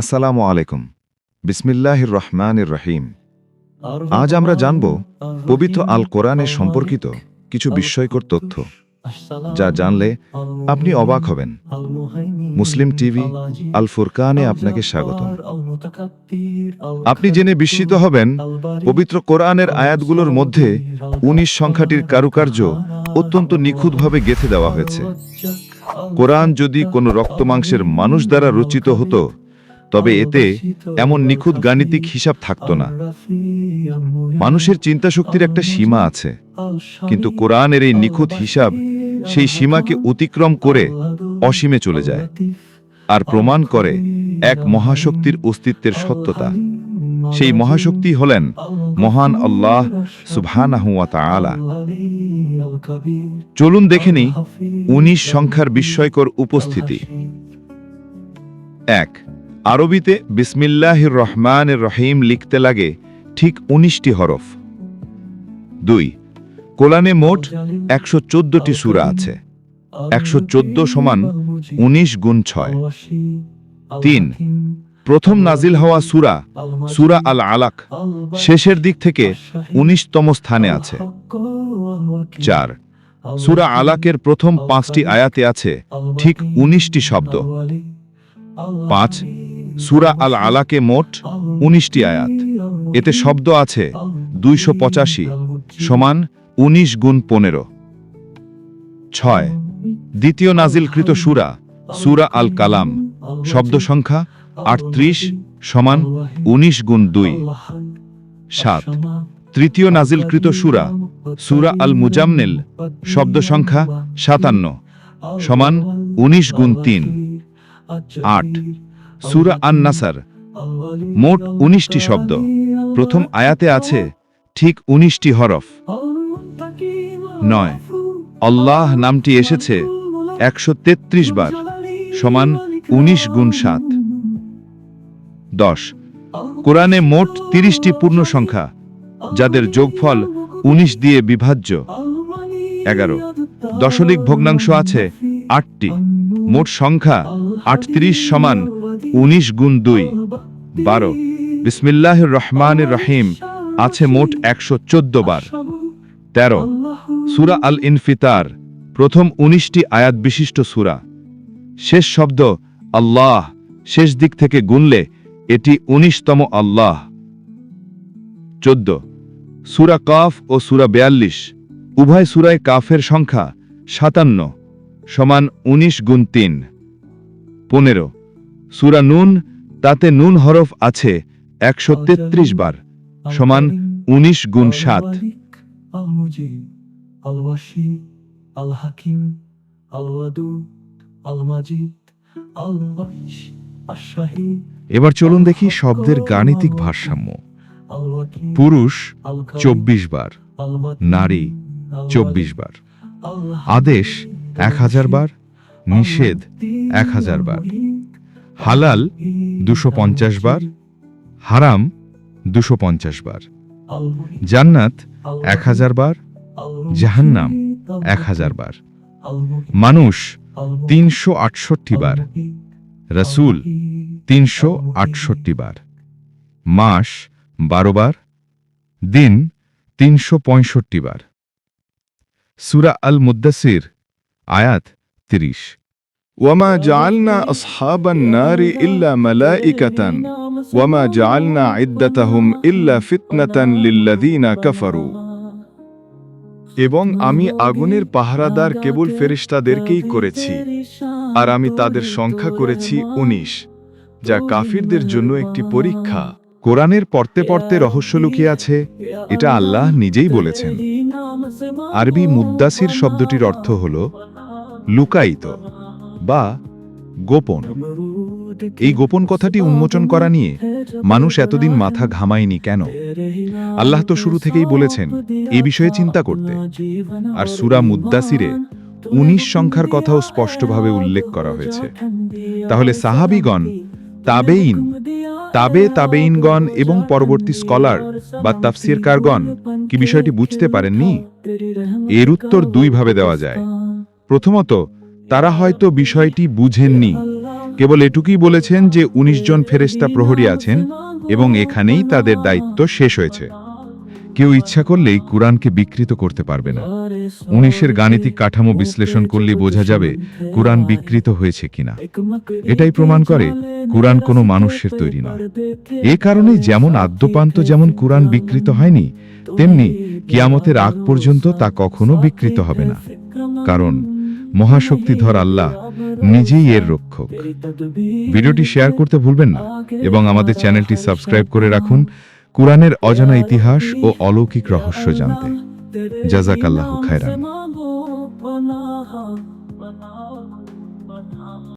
আসসালামু আলাইকুম। বিসমিল্লাহির রহমানির রহিম। আজ আমরা জানব পবিত্র আল কোরআনের সম্পর্কিত কিছু বিস্ময়কর তথ্য, যা জানলে আপনি অবাক হবেন। মুসলিম টিভি আল ফুরকানে আপনাকে স্বাগত আপনি জেনে বিস্মিত হবেন, পবিত্র কোরআনের আয়াতগুলোর মধ্যে উনিশ সংখ্যাটির কারুকার্য অত্যন্ত নিখুঁতভাবে গেঁথে দেওয়া হয়েছে। কোরআন যদি কোনো রক্তমাংসের মানুষ দ্বারা রচিত হতো তবে এতে এমন নিখুঁত গাণিতিক হিসাব থাকতো না। মানুষের চিন্তা শক্তির একটা সীমা আছে। কিন্তু কোরআনের এই নিখুঁত হিসাব সেই সীমাকে অতিক্রম করে অসীমে চলে যায় আর প্রমাণ করে এক মহাশক্তির অস্তিত্বের সত্যতা। সেই মহাশক্তি হলেন মহান আল্লাহ সুবহানাহু ওয়া তাআলা। চলুন দেখে নিই উনিশ সংখ্যার বিস্ময়কর উপস্থিতি। এক আরবিতে বিসমিল্লাহির রহমানের রহিম লিখতে লাগে ঠিক উনিশটি হরফ। দুই, কোলানে মোট একশো চোদ্দটি সুরা আছে। একশো চোদ্দ সমান উনিশ গুণ ছয়। তিন, প্রথম নাজিল হওয়া সুরা সুরা আল আলাক শেষের দিক থেকে উনিশতম স্থানে আছে। চার, সুরা আলাকের প্রথম পাঁচটি আয়াতে আছে ঠিক উনিশটি শব্দ। পাঁচ, সুরা আল আলাকে মোট উনিশটি আয়াত। এতে শব্দ আছে দুইশো পঁচাশি সমান উনিশ গুণ পনেরো। ছয়, দ্বিতীয় নাজিলকৃত সুরা সুরা আল কালাম শব্দ সংখ্যা আটত্রিশ সমান উনিশ গুণ দুই। সাত, তৃতীয় নাজিলকৃত সুরা সুরা আল মুজাম্মেল শব্দ সংখ্যা সাতান্ন সমান উনিশ গুণ তিন। আট। সুরা আন নাসার মোট উনিশটি শব্দ। প্রথম আয়াতে আছে ঠিক উনিশটি হরফ। নয়। আল্লাহ নামটি এসেছে একশো তেত্রিশ বার সমান উনিশ গুণ সাত। দশ। কোরআনে মোট তিরিশটি পূর্ণ সংখ্যা যাদের যোগফল উনিশ দিয়ে বিভাজ্য। এগারো। দশলিক ভগ্নাংশ আছে আটটি। মোট সংখ্যা আটত্রিশ সমান উনিশ গুণ দুই, বারো। বিসমিল্লাহ রহমান রহিম, আছে মোট একশো চোদ্দ বার। তেরো, সুরা আল ইনফিতার প্রথম উনিশটি আয়াত বিশিষ্ট সুরা। শেষ শব্দ, আল্লাহ, শেষ দিক থেকে গুনলে এটি উনিশতম আল্লাহ। চোদ্দ, সুরা কাফ ও সুরা বেয়াল্লিশ, উভয় সুরায় কাফের সংখ্যা সাতান্ন। সমান উনিশ গুণ তিন। পনেরো। সুরা নুন তাতে নুন হরফ আছে একশো তেত্রিশ বার সমান উনিশ গুণ সাত। এবার চলুন দেখি শব্দের গাণিতিক ভারসাম্য। পুরুষ আল কাদির, চব্বিশ বার নারী আল চব্বিশ বার। আদেশ এক হাজার বার নিষেধ এক হাজার বার। হালাল দুশো পঞ্চাশ বার হারাম দুশো পঞ্চাশ বার। জান্নাত এক হাজার বার জাহান্নাম এক হাজার বার। মানুষ তিনশো আটষট্টি বার রসুল তিনশো আটষট্টি বার। মাস বারো বার দিন তিনশো পঁয়ষট্টি বার। সুরা আল মুদ্দাসির আয়াত তিরিশ وما جعلنا أصحاب النار إلا ملائكة وما جعلنا عدتهم إلا فتنة للذين كفروا এবং আমি আগুনের পাহারাদার কেবল ফেরিস্তাদেরকেই করেছি আর আমি তাদের সংখ্যা করেছি উনিশ যা কাফিরদের জন্য একটি পরীক্ষা কোরআনের পড়তে পড়তে রহস্য লুকিয়ে আছে এটা আল্লাহ নিজেই বলেছেন আরবি মুদ্দাসির শব্দটির অর্থ হল লুকায়িত বা গোপন। এই গোপন কথাটি উন্মোচন করা নিয়ে মানুষ এতদিন মাথা ঘামায়নি কেন? আল্লাহ তো শুরু থেকেই বলেছেন, এ বিষয়ে চিন্তা করতে। আর সুরা মুদ্দাসিরে উনিশ সংখ্যার কথাও স্পষ্টভাবে উল্লেখ করা হয়েছে। তাহলে সাহাবিগণ তাবেইন তাবে তাবেইনগণ এবং পরবর্তী স্কলার বা তাফসিরকারগণ কি বিষয়টি বুঝতে পারেননি? এর উত্তর দুইভাবে দেওয়া যায়। প্রথমত, তারা হয়তো বিষয়টি বুঝেননি। কেবল এটুকুই বলেছেন যে ১৯ জন ফেরেশতা প্রহরী আছেন এবং এখানেই তাদের দায়িত্ব শেষ হয়েছে। কেউ ইচ্ছা করলেই কোরআনকে বিকৃত করতে পারবে না। উনিশের গাণিতিক কাঠামো বিশ্লেষণ করলে বোঝা যাবে কুরআন বিকৃত হয়েছে কিনা। এটাই প্রমাণ করে কুরআন কোনো মানুষের তৈরি নয়। এ কারণে যেমন আদ্যপান্ত যেমন কুরআন বিকৃত হয়নি, তেমনি কিয়ামতের আগ পর্যন্ত তা কখনো বিকৃত হবে না। কারণ মহাশক্তিধর আল্লাহ নিজেই এর রক্ষক ভিডিওটি শেয়ার করতে ভুলবেন না এবং আমাদের চ্যানেলটি সাবস্ক্রাইব করে রাখুন কোরআনের অজানা ইতিহাস ও অলৌকিক রহস্য জানতে খায়রান। জাজাকাল্লাহু খায়রান